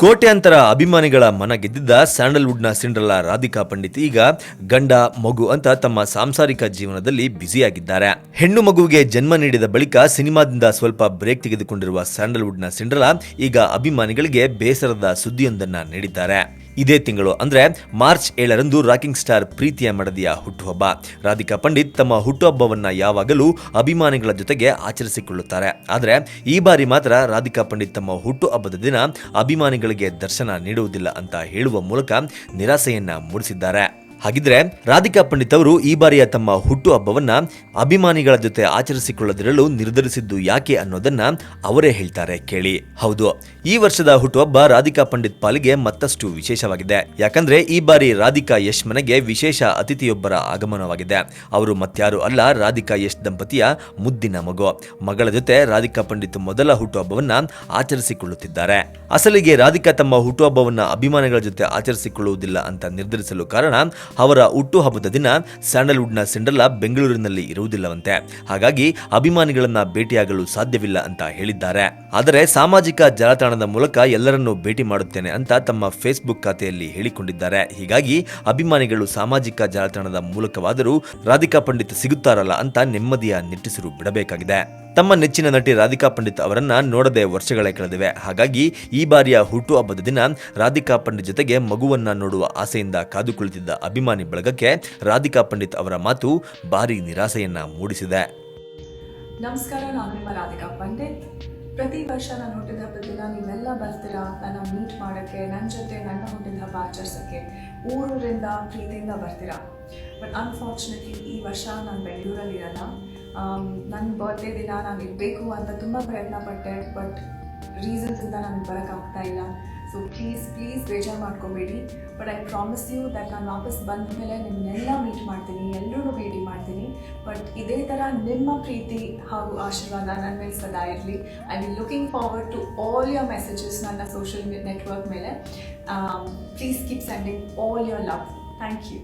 ಕೋಟ್ಯಾಂತರ ಅಭಿಮಾನಿಗಳ ಮನ ಗೆದ್ದಿದ್ದ ಸ್ಯಾಂಡಲ್ವುಡ್ನ ಸಿಂಡ್ರಲ್ಲ ರಾಧಿಕಾ ಪಂಡಿತ್ ಈಗ ಗಂಡ, ಮಗು ಅಂತ ತಮ್ಮ ಸಾಂಸಾರಿಕ ಜೀವನದಲ್ಲಿ ಬ್ಯುಸಿಯಾಗಿದ್ದಾರೆ. ಹೆಣ್ಣು ಮಗುವಿಗೆ ಜನ್ಮ ನೀಡಿದ ಬಳಿಕ ಸಿನಿಮಾದಿಂದ ಸ್ವಲ್ಪ ಬ್ರೇಕ್ ತೆಗೆದುಕೊಂಡಿರುವ ಸ್ಯಾಂಡಲ್ವುಡ್ನ ಸಿಂಡ್ರಲ್ಲ ಈಗ ಅಭಿಮಾನಿಗಳಿಗೆ ಬೇಸರದ ಸುದ್ದಿಯೊಂದನ್ನು ನೀಡಿದ್ದಾರೆ. ಇದೇ ತಿಂಗಳು, ಅಂದ್ರೆ ಮಾರ್ಚ್ ಏಳರಂದು ರಾಕಿಂಗ್ ಸ್ಟಾರ್ ಪ್ರೀತಿಯ ಮಡದಿಯ ಹುಟ್ಟುಹಬ್ಬ. ರಾಧಿಕಾ ಪಂಡಿತ್ ತಮ್ಮ ಹುಟ್ಟುಹಬ್ಬವನ್ನು ಯಾವಾಗಲೂ ಅಭಿಮಾನಿಗಳ ಜೊತೆಗೆ ಆಚರಿಸಿಕೊಳ್ಳುತ್ತಾರೆ. ಆದರೆ ಈ ಬಾರಿ ಮಾತ್ರ ರಾಧಿಕಾ ಪಂಡಿತ್ ತಮ್ಮ ಹುಟ್ಟುಹಬ್ಬದ ದಿನ ಅಭಿಮಾನಿಗಳಿಗೆ ದರ್ಶನ ನೀಡುವುದಿಲ್ಲ ಅಂತ ಹೇಳುವ ಮೂಲಕ ನಿರಾಸೆಯನ್ನ ಮೂಡಿಸಿದ್ದಾರೆ. ಹಾಗಿದ್ರೆ ರಾಧಿಕಾ ಪಂಡಿತ್ ಅವರು ಈ ಬಾರಿಯ ತಮ್ಮ ಹುಟ್ಟುಹಬ್ಬವನ್ನ ಅಭಿಮಾನಿಗಳ ಜೊತೆ ಆಚರಿಸಿಕೊಳ್ಳದಿರಲು ನಿರ್ಧರಿಸಿದ್ದು ಯಾಕೆ ಅನ್ನೋದನ್ನ ಅವರೇ ಹೇಳ್ತಾರೆ ಕೇಳಿ. ಹೌದು, ಈ ವರ್ಷದ ಹುಟ್ಟುಹಬ್ಬ ರಾಧಿಕಾ ಪಂಡಿತ್ ಪಾಲಿಗೆ ಮತ್ತಷ್ಟು ವಿಶೇಷವಾಗಿದೆ. ಯಾಕಂದ್ರೆ ಈ ಬಾರಿ ರಾಧಿಕಾ ಯಶ್ ಮನೆಗೆ ವಿಶೇಷ ಅತಿಥಿಯೊಬ್ಬರ ಆಗಮನವಾಗಿದೆ. ಅವರು ಮತ್ಯಾರು ಅಲ್ಲ, ರಾಧಿಕಾ ಯಶ್ ದಂಪತಿಯ ಮುದ್ದಿನ ಮಗು. ಮಗಳ ಜೊತೆ ರಾಧಿಕಾ ಪಂಡಿತ್ ಮೊದಲ ಹುಟ್ಟುಹಬ್ಬವನ್ನ ಆಚರಿಸಿಕೊಳ್ಳುತ್ತಿದ್ದಾರೆ. ಅಸಲಿಗೆ ರಾಧಿಕಾ ತಮ್ಮ ಹುಟ್ಟುಹಬ್ಬವನ್ನ ಅಭಿಮಾನಿಗಳ ಜೊತೆ ಆಚರಿಸಿಕೊಳ್ಳುವುದಿಲ್ಲ ಅಂತ ನಿರ್ಧರಿಸಲು ಕಾರಣ ಅವರ ಹುಟ್ಟುಹಬ್ಬದ ದಿನ ಸ್ಯಾಂಡಲ್ವುಡ್ನ ಸಿಂಡಲ್ಲ ಬೆಂಗಳೂರಿನಲ್ಲಿ ಇರುವುದಿಲ್ಲವಂತೆ. ಹಾಗಾಗಿ ಅಭಿಮಾನಿಗಳನ್ನ ಭೇಟಿಯಾಗಲು ಸಾಧ್ಯವಿಲ್ಲ ಅಂತ ಹೇಳಿದ್ದಾರೆ. ಆದರೆ ಸಾಮಾಜಿಕ ಜಾಲತಾಣದ ಮೂಲಕ ಎಲ್ಲರನ್ನೂ ಭೇಟಿ ಮಾಡುತ್ತೇನೆ ಅಂತ ತಮ್ಮ ಫೇಸ್ಬುಕ್ ಖಾತೆಯಲ್ಲಿ ಹೇಳಿಕೊಂಡಿದ್ದಾರೆ. ಹೀಗಾಗಿ ಅಭಿಮಾನಿಗಳು ಸಾಮಾಜಿಕ ಜಾಲತಾಣದ ಮೂಲಕವಾದರೂ ರಾಧಿಕಾ ಪಂಡಿತ್ ಸಿಗುತ್ತಾರಲ್ಲ ಅಂತ ನೆಮ್ಮದಿಯ ನಿಟ್ಟಿಸಿರು ಬಿಡಬೇಕಾಗಿದೆ. ತಮ್ಮ ನೆಚ್ಚಿನ ನಟಿ ರಾಧಿಕಾ ಪಂಡಿತ್ ಅವರನ್ನ ನೋಡದೆ ವರ್ಷಗಳೇ ಕಳೆದಿವೆ. ಹಾಗಾಗಿ ಈ ಬಾರಿಯ ಹುಟ್ಟು ಹಬ್ಬದ ದಿನ ರಾಧಿಕಾ ಪಂಡಿತ್ ಜೊತೆಗೆ ಮಗುವನ್ನ ನೋಡುವ ಆಸೆಯಿಂದ ಕಾದು ಕುಳಿತಿದ್ದ ಅಭಿಮಾನಿ ಬಳಗಕ್ಕೆ ರಾಧಿಕಾ ಪಂಡಿತ್ ಅವರ ಮಾತು ಭಾರಿ ನಿರಾಸೆಯನ್ನ ಮೂಡಿಸಿದೆ. ನಮಸ್ಕಾರ, ನಾನು ನಿಮ್ಮ ರಾಧಿಕಾ ಪಂಡಿತ್. ಪ್ರತಿ ವರ್ಷ ನಾನು ಹುಟ್ಟಿದ ಹಬ್ಬದ ದಿನ ನೀವೆಲ್ಲ ಬರ್ತೀರಾ ನನ್ನ ಮೀಟ್ ಮಾಡೋಕ್ಕೆ ನನ್ನ ಜೊತೆ ನನ್ನ ಹುಟ್ಟಿದ ಹಬ್ಬ ಆಚರಿಸೋಕ್ಕೆ ಊರೂರಿಂದ, ಪ್ರೀತಿಯಿಂದ ಬರ್ತೀರಾ? ಬಟ್ ಅನ್ಫಾರ್ಚುನೇಟ್ಲಿ ಈ ವರ್ಷ ನಾನು ಬೆಂಗಳೂರಲ್ಲಿ ಇರಲ್ಲ. ನನ್ನ ಬರ್ತ್ಡೇ ದಿನ ನಾನು ಇರಬೇಕು ಅಂತ ತುಂಬ ಪ್ರಯತ್ನ ಪಟ್ಟೆ ಬಟ್ ರೀಸನ್ಸಿಂದ ನನಗೆ ಬರೋಕ್ಕಾಗ್ತಾ ಇಲ್ಲ. ಸೊ ಪ್ಲೀಸ್ ಪ್ಲೀಸ್ ಬೇಜಾರು ಮಾಡ್ಕೋಬೇಡಿ. But I promise you that ನಾನು ವಾಪಸ್ ಬಂದ ಮೇಲೆ ನಿಮ್ಮನ್ನೆಲ್ಲ ಮೀಟ್ ಮಾಡ್ತೀನಿ ಎಲ್ಲರೂ ಭೇಟಿ ಮಾಡ್ತೀನಿ. ಬಟ್ ಇದೇ ಥರ ನಿಮ್ಮ ಪ್ರೀತಿ ಹಾಗೂ ಆಶೀರ್ವಾದ ನನ್ನ ಮೇಲೆ ಸದಾ ಇರಲಿ. I will looking forward to all your messages ನನ್ನ ಸೋಷಿಯಲ್ ನೆಟ್ವರ್ಕ್ ಮೇಲೆ. Please keep sending all your love thank you